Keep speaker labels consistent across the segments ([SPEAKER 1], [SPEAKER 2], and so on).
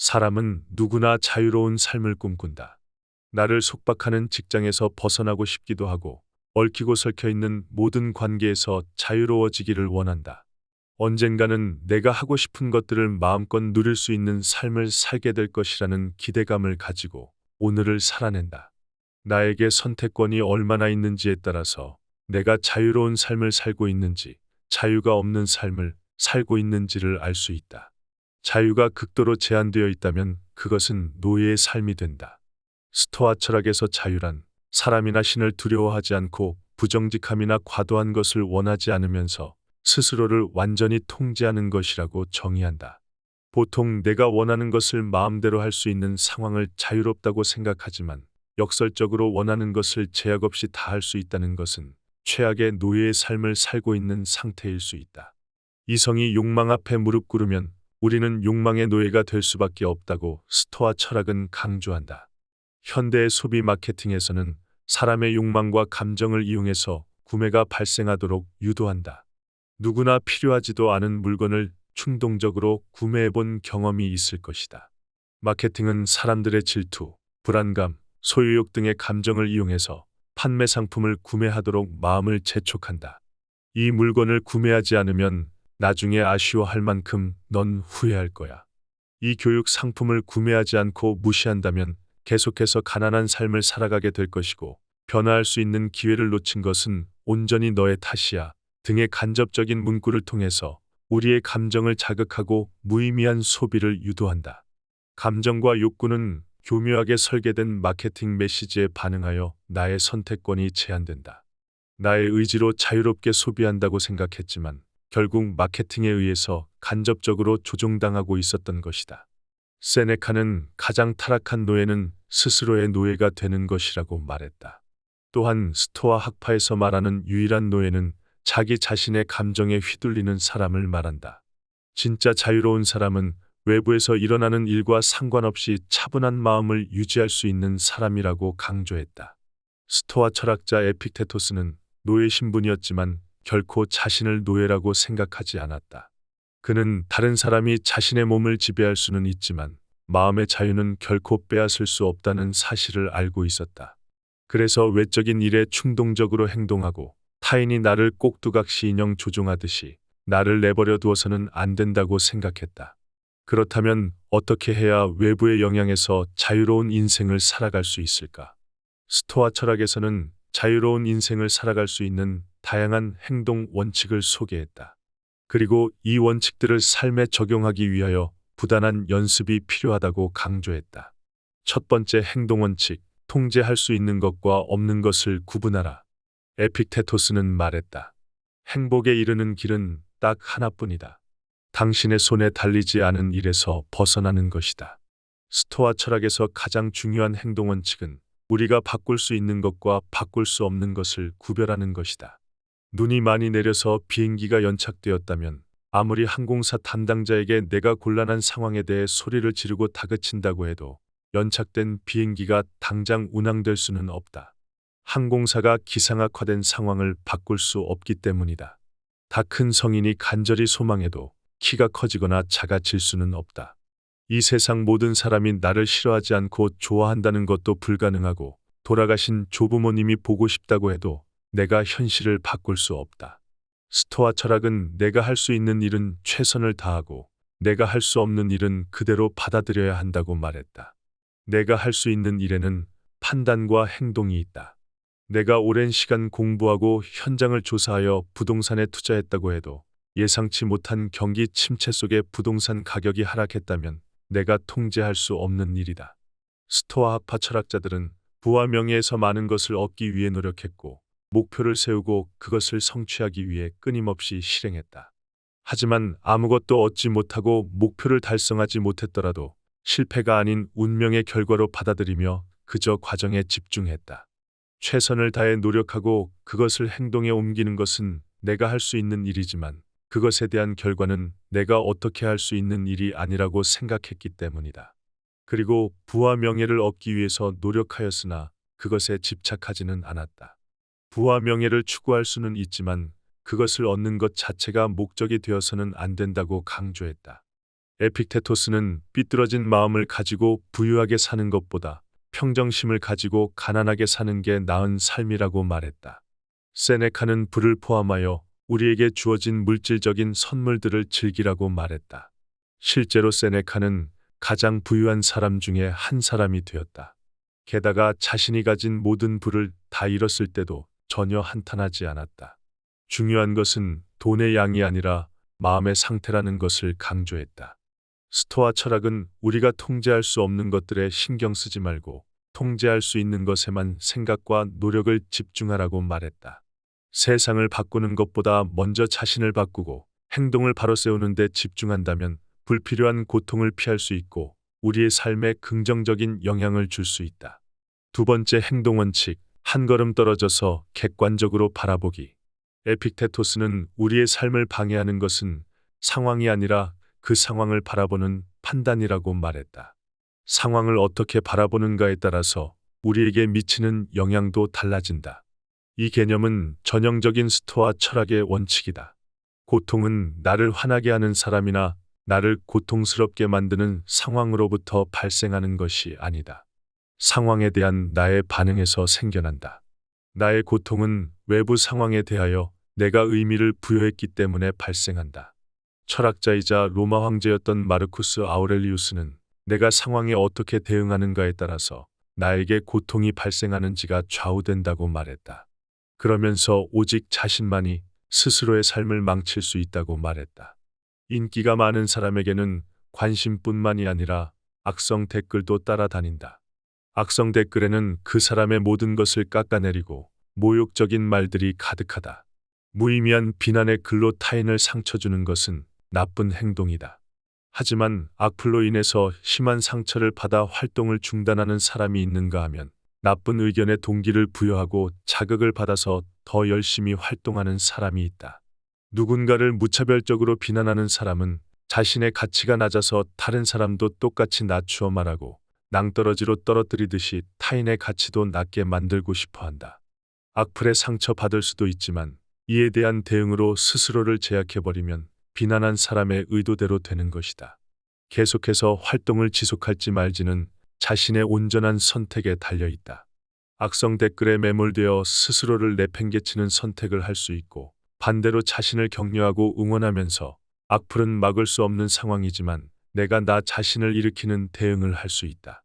[SPEAKER 1] 사람은 누구나 자유로운 삶을 꿈꾼다. 나를 속박하는 직장에서 벗어나고 싶기도 하고 얽히고 설켜 있는 모든 관계에서 자유로워지기를 원한다. 언젠가는 내가 하고 싶은 것들을 마음껏 누릴 수 있는 삶을 살게 될 것이라는 기대감을 가지고 오늘을 살아낸다. 나에게 선택권이 얼마나 있는지에 따라서 내가 자유로운 삶을 살고 있는지, 자유가 없는 삶을 살고 있는지를 알 수 있다. 자유가 극도로 제한되어 있다면 그것은 노예의 삶이 된다. 스토아 철학에서 자유란 사람이나 신을 두려워하지 않고 부정직함이나 과도한 것을 원하지 않으면서 스스로를 완전히 통제하는 것이라고 정의한다. 보통 내가 원하는 것을 마음대로 할 수 있는 상황을 자유롭다고 생각하지만 역설적으로 원하는 것을 제약 없이 다 할 수 있다는 것은 최악의 노예의 삶을 살고 있는 상태일 수 있다. 이성이 욕망 앞에 무릎 꿇으면 우리는 욕망의 노예가 될 수밖에 없다고 스토아 철학은 강조한다. 현대의 소비 마케팅에서는 사람의 욕망과 감정을 이용해서 구매가 발생하도록 유도한다. 누구나 필요하지도 않은 물건을 충동적으로 구매해 본 경험이 있을 것이다. 마케팅은 사람들의 질투, 불안감, 소유욕 등의 감정을 이용해서 판매 상품을 구매하도록 마음을 재촉한다. 이 물건을 구매하지 않으면 나중에 아쉬워할 만큼 넌 후회할 거야. 이 교육 상품을 구매하지 않고 무시한다면 계속해서 가난한 삶을 살아가게 될 것이고 변화할 수 있는 기회를 놓친 것은 온전히 너의 탓이야. 등의 간접적인 문구를 통해서 우리의 감정을 자극하고 무의미한 소비를 유도한다. 감정과 욕구는 교묘하게 설계된 마케팅 메시지에 반응하여 나의 선택권이 제한된다. 나의 의지로 자유롭게 소비한다고 생각했지만 결국 마케팅에 의해서 간접적으로 조종당하고 있었던 것이다. 세네카는 가장 타락한 노예는 스스로의 노예가 되는 것이라고 말했다. 또한 스토아 학파에서 말하는 유일한 노예는 자기 자신의 감정에 휘둘리는 사람을 말한다. 진짜 자유로운 사람은 외부에서 일어나는 일과 상관없이 차분한 마음을 유지할 수 있는 사람이라고 강조했다. 스토아 철학자 에픽테토스는 노예 신분이었지만 결코 자신을 노예라고 생각하지 않았다. 그는 다른 사람이 자신의 몸을 지배할 수는 있지만 마음의 자유는 결코 빼앗을 수 없다는 사실을 알고 있었다. 그래서 외적인 일에 충동적으로 행동하고 타인이 나를 꼭두각시 인형 조종하듯이 나를 내버려 두어서는 안 된다고 생각했다. 그렇다면 어떻게 해야 외부의 영향에서 자유로운 인생을 살아갈 수 있을까? 스토아 철학에서는 자유로운 인생을 살아갈 수 있는 다양한 행동 원칙을 소개했다. 그리고 이 원칙들을 삶에 적용하기 위하여 부단한 연습이 필요하다고 강조했다. 첫 번째 행동 원칙, 통제할 수 있는 것과 없는 것을 구분하라. 에픽테토스는 말했다. 행복에 이르는 길은 딱 하나뿐이다. 당신의 손에 달리지 않은 일에서 벗어나는 것이다. 스토아 철학에서 가장 중요한 행동 원칙은 우리가 바꿀 수 있는 것과 바꿀 수 없는 것을 구별하는 것이다. 눈이 많이 내려서 비행기가 연착되었다면 아무리 항공사 담당자에게 내가 곤란한 상황에 대해 소리를 지르고 다그친다고 해도 연착된 비행기가 당장 운항될 수는 없다. 항공사가 기상악화된 상황을 바꿀 수 없기 때문이다. 다 큰 성인이 간절히 소망해도 키가 커지거나 작아질 수는 없다. 이 세상 모든 사람이 나를 싫어하지 않고 좋아한다는 것도 불가능하고 돌아가신 조부모님이 보고 싶다고 해도 내가 현실을 바꿀 수 없다. 스토아 철학은 내가 할 수 있는 일은 최선을 다하고 내가 할 수 없는 일은 그대로 받아들여야 한다고 말했다. 내가 할 수 있는 일에는 판단과 행동이 있다. 내가 오랜 시간 공부하고 현장을 조사하여 부동산에 투자했다고 해도 예상치 못한 경기 침체 속에 부동산 가격이 하락했다면 내가 통제할 수 없는 일이다. 스토아 학파 철학자들은 부와 명예에서 많은 것을 얻기 위해 노력했고 목표를 세우고 그것을 성취하기 위해 끊임없이 실행했다. 하지만 아무것도 얻지 못하고 목표를 달성하지 못했더라도 실패가 아닌 운명의 결과로 받아들이며 그저 과정에 집중했다. 최선을 다해 노력하고 그것을 행동에 옮기는 것은 내가 할 수 있는 일이지만 그것에 대한 결과는 내가 어떻게 할 수 있는 일이 아니라고 생각했기 때문이다. 그리고 부와 명예를 얻기 위해서 노력하였으나 그것에 집착하지는 않았다. 부와 명예를 추구할 수는 있지만 그것을 얻는 것 자체가 목적이 되어서는 안 된다고 강조했다. 에픽테토스는 삐뚤어진 마음을 가지고 부유하게 사는 것보다 평정심을 가지고 가난하게 사는 게 나은 삶이라고 말했다. 세네카는 불을 포함하여 우리에게 주어진 물질적인 선물들을 즐기라고 말했다. 실제로 세네카는 가장 부유한 사람 중에 한 사람이 되었다. 게다가 자신이 가진 모든 부를 다 잃었을 때도 전혀 한탄하지 않았다. 중요한 것은 돈의 양이 아니라 마음의 상태라는 것을 강조했다. 스토아 철학은 우리가 통제할 수 없는 것들에 신경 쓰지 말고 통제할 수 있는 것에만 생각과 노력을 집중하라고 말했다. 세상을 바꾸는 것보다 먼저 자신을 바꾸고 행동을 바로 세우는 데 집중한다면 불필요한 고통을 피할 수 있고 우리의 삶에 긍정적인 영향을 줄 수 있다. 두 번째 행동 원칙, 한 걸음 떨어져서 객관적으로 바라보기. 에픽테토스는 우리의 삶을 방해하는 것은 상황이 아니라 그 상황을 바라보는 판단이라고 말했다. 상황을 어떻게 바라보는가에 따라서 우리에게 미치는 영향도 달라진다. 이 개념은 전형적인 스토아 철학의 원칙이다. 고통은 나를 화나게 하는 사람이나 나를 고통스럽게 만드는 상황으로부터 발생하는 것이 아니다. 상황에 대한 나의 반응에서 생겨난다. 나의 고통은 외부 상황에 대하여 내가 의미를 부여했기 때문에 발생한다. 철학자이자 로마 황제였던 마르쿠스 아우렐리우스는 내가 상황에 어떻게 대응하는가에 따라서 나에게 고통이 발생하는지가 좌우된다고 말했다. 그러면서 오직 자신만이 스스로의 삶을 망칠 수 있다고 말했다. 인기가 많은 사람에게는 관심뿐만이 아니라 악성 댓글도 따라다닌다. 악성 댓글에는 그 사람의 모든 것을 깎아내리고 모욕적인 말들이 가득하다. 무의미한 비난의 글로 타인을 상처 주는 것은 나쁜 행동이다. 하지만 악플로 인해서 심한 상처를 받아 활동을 중단하는 사람이 있는가 하면 나쁜 의견에 동기를 부여하고 자극을 받아서 더 열심히 활동하는 사람이 있다. 누군가를 무차별적으로 비난하는 사람은 자신의 가치가 낮아서 다른 사람도 똑같이 낮추어 말하고 낭떠러지로 떨어뜨리듯이 타인의 가치도 낮게 만들고 싶어 한다. 악플에 상처받을 수도 있지만 이에 대한 대응으로 스스로를 제약해버리면 비난한 사람의 의도대로 되는 것이다. 계속해서 활동을 지속할지 말지는 자신의 온전한 선택에 달려 있다. 악성 댓글에 매몰되어 스스로를 내팽개치는 선택을 할 수 있고 반대로 자신을 격려하고 응원하면서 악플은 막을 수 없는 상황이지만 내가 나 자신을 일으키는 대응을 할 수 있다.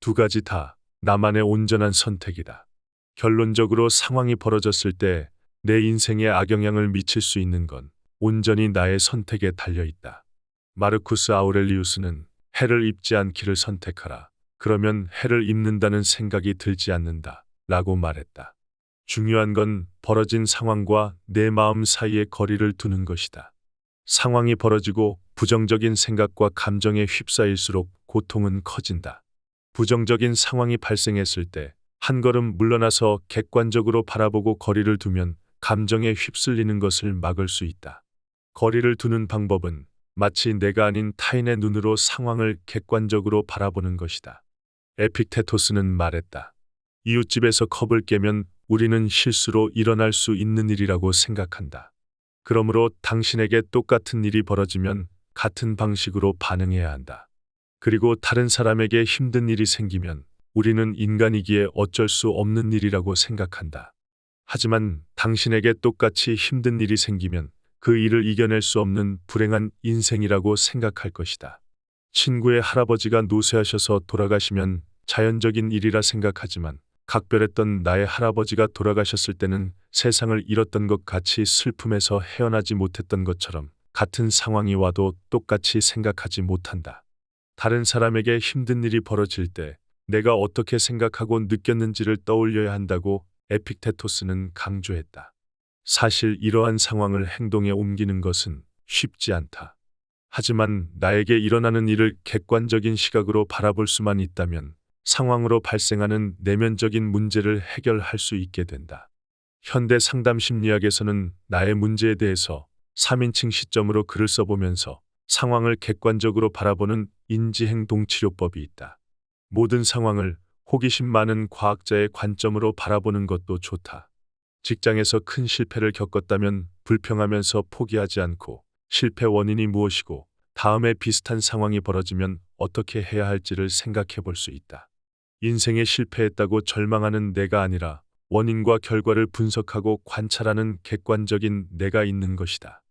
[SPEAKER 1] 두 가지 다 나만의 온전한 선택이다. 결론적으로 상황이 벌어졌을 때 내 인생에 악영향을 미칠 수 있는 건 온전히 나의 선택에 달려 있다. 마르쿠스 아우렐리우스는 해를 입지 않기를 선택하라. 그러면 해를 입는다는 생각이 들지 않는다. 라고 말했다. 중요한 건 벌어진 상황과 내 마음 사이에 거리를 두는 것이다. 상황이 벌어지고 부정적인 생각과 감정에 휩싸일수록 고통은 커진다. 부정적인 상황이 발생했을 때 한 걸음 물러나서 객관적으로 바라보고 거리를 두면 감정에 휩쓸리는 것을 막을 수 있다. 거리를 두는 방법은 마치 내가 아닌 타인의 눈으로 상황을 객관적으로 바라보는 것이다. 에픽테토스는 말했다. 이웃집에서 컵을 깨면 우리는 실수로 일어날 수 있는 일이라고 생각한다. 그러므로 당신에게 똑같은 일이 벌어지면 같은 방식으로 반응해야 한다. 그리고 다른 사람에게 힘든 일이 생기면 우리는 인간이기에 어쩔 수 없는 일이라고 생각한다. 하지만 당신에게 똑같이 힘든 일이 생기면 그 일을 이겨낼 수 없는 불행한 인생이라고 생각할 것이다. 친구의 할아버지가 노쇠하셔서 돌아가시면 자연적인 일이라 생각하지만 각별했던 나의 할아버지가 돌아가셨을 때는 세상을 잃었던 것 같이 슬픔에서 헤어나지 못했던 것처럼 같은 상황이 와도 똑같이 생각하지 못한다. 다른 사람에게 힘든 일이 벌어질 때 내가 어떻게 생각하고 느꼈는지를 떠올려야 한다고 에픽테토스는 강조했다. 사실 이러한 상황을 행동에 옮기는 것은 쉽지 않다. 하지만 나에게 일어나는 일을 객관적인 시각으로 바라볼 수만 있다면 상황으로 발생하는 내면적인 문제를 해결할 수 있게 된다. 현대 상담 심리학에서는 나의 문제에 대해서 3인칭 시점으로 글을 써보면서 상황을 객관적으로 바라보는 인지행동 치료법이 있다. 모든 상황을 호기심 많은 과학자의 관점으로 바라보는 것도 좋다. 직장에서 큰 실패를 겪었다면 불평하면서 포기하지 않고 실패 원인이 무엇이고 다음에 비슷한 상황이 벌어지면 어떻게 해야 할지를 생각해 볼 수 있다. 인생에 실패했다고 절망하는 내가 아니라 원인과 결과를 분석하고 관찰하는 객관적인 내가 있는 것이다.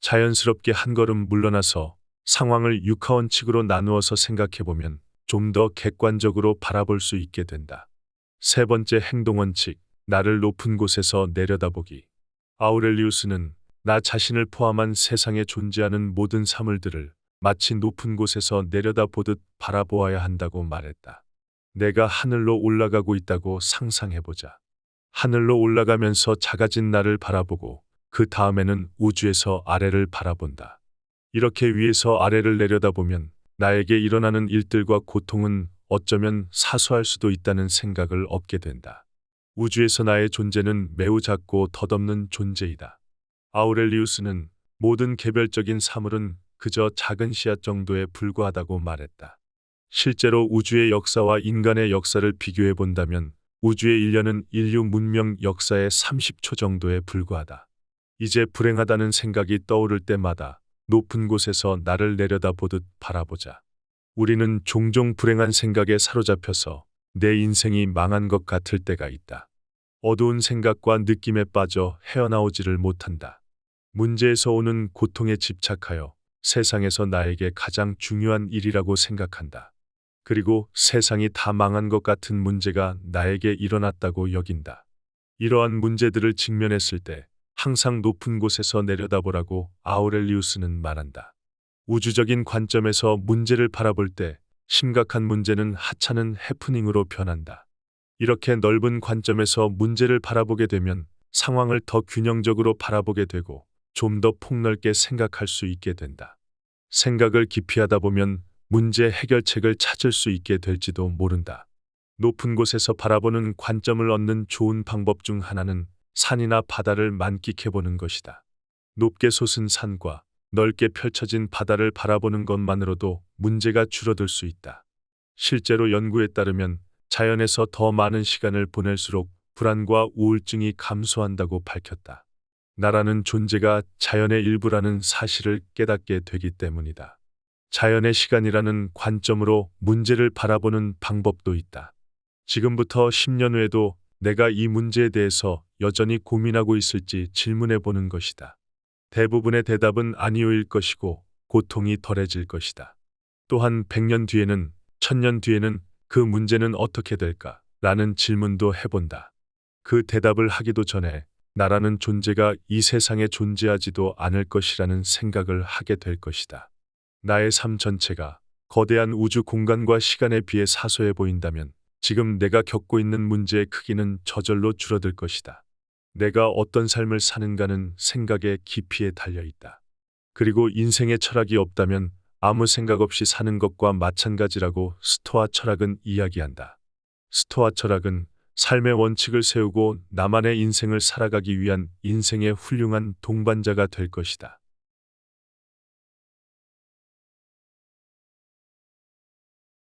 [SPEAKER 1] 자연스럽게 한 걸음 물러나서 상황을 육하원칙으로 나누어서 생각해 보면 좀 더 객관적으로 바라볼 수 있게 된다. 세 번째 행동원칙, 나를 높은 곳에서 내려다보기. 아우렐리우스는 나 자신을 포함한 세상에 존재하는 모든 사물들을 마치 높은 곳에서 내려다보듯 바라보아야 한다고 말했다. 내가 하늘로 올라가고 있다고 상상해보자. 하늘로 올라가면서 작아진 나를 바라보고 그 다음에는 우주에서 아래를 바라본다. 이렇게 위에서 아래를 내려다보면 나에게 일어나는 일들과 고통은 어쩌면 사소할 수도 있다는 생각을 얻게 된다. 우주에서 나의 존재는 매우 작고 덧없는 존재이다. 아우렐리우스는 모든 개별적인 사물은 그저 작은 씨앗 정도에 불과하다고 말했다. 실제로 우주의 역사와 인간의 역사를 비교해 본다면 우주의 인류는 인류 문명 역사의 30초 정도에 불과하다. 이제 불행하다는 생각이 떠오를 때마다 높은 곳에서 나를 내려다보듯 바라보자. 우리는 종종 불행한 생각에 사로잡혀서 내 인생이 망한 것 같을 때가 있다. 어두운 생각과 느낌에 빠져 헤어나오지를 못한다. 문제에서 오는 고통에 집착하여 세상에서 나에게 가장 중요한 일이라고 생각한다. 그리고 세상이 다 망한 것 같은 문제가 나에게 일어났다고 여긴다. 이러한 문제들을 직면했을 때 항상 높은 곳에서 내려다보라고 아우렐리우스는 말한다. 우주적인 관점에서 문제를 바라볼 때 심각한 문제는 하찮은 해프닝으로 변한다. 이렇게 넓은 관점에서 문제를 바라보게 되면 상황을 더 균형적으로 바라보게 되고 좀 더 폭넓게 생각할 수 있게 된다. 생각을 깊이 하다 보면 문제 해결책을 찾을 수 있게 될지도 모른다. 높은 곳에서 바라보는 관점을 얻는 좋은 방법 중 하나는 산이나 바다를 만끽해 보는 것이다. 높게 솟은 산과 넓게 펼쳐진 바다를 바라보는 것만으로도 문제가 줄어들 수 있다. 실제로 연구에 따르면 자연에서 더 많은 시간을 보낼수록 불안과 우울증이 감소한다고 밝혔다. 나라는 존재가 자연의 일부라는 사실을 깨닫게 되기 때문이다. 자연의 시간이라는 관점으로 문제를 바라보는 방법도 있다. 지금부터 10년 후에도 내가 이 문제에 대해서 여전히 고민하고 있을지 질문해 보는 것이다. 대부분의 대답은 아니오일 것이고 고통이 덜해질 것이다. 또한 100년 뒤에는 1000년 뒤에는 그 문제는 어떻게 될까? 라는 질문도 해본다. 그 대답을 하기도 전에 나라는 존재가 이 세상에 존재하지도 않을 것이라는 생각을 하게 될 것이다. 나의 삶 전체가 거대한 우주 공간과 시간에 비해 사소해 보인다면 지금 내가 겪고 있는 문제의 크기는 저절로 줄어들 것이다. 내가 어떤 삶을 사는가는 생각의 깊이에 달려 있다. 그리고 인생의 철학이 없다면 아무 생각 없이 사는 것과 마찬가지라고 스토아 철학은 이야기한다. 스토아 철학은 삶의 원칙을 세우고 나만의 인생을 살아가기 위한 인생의 훌륭한 동반자가 될 것이다.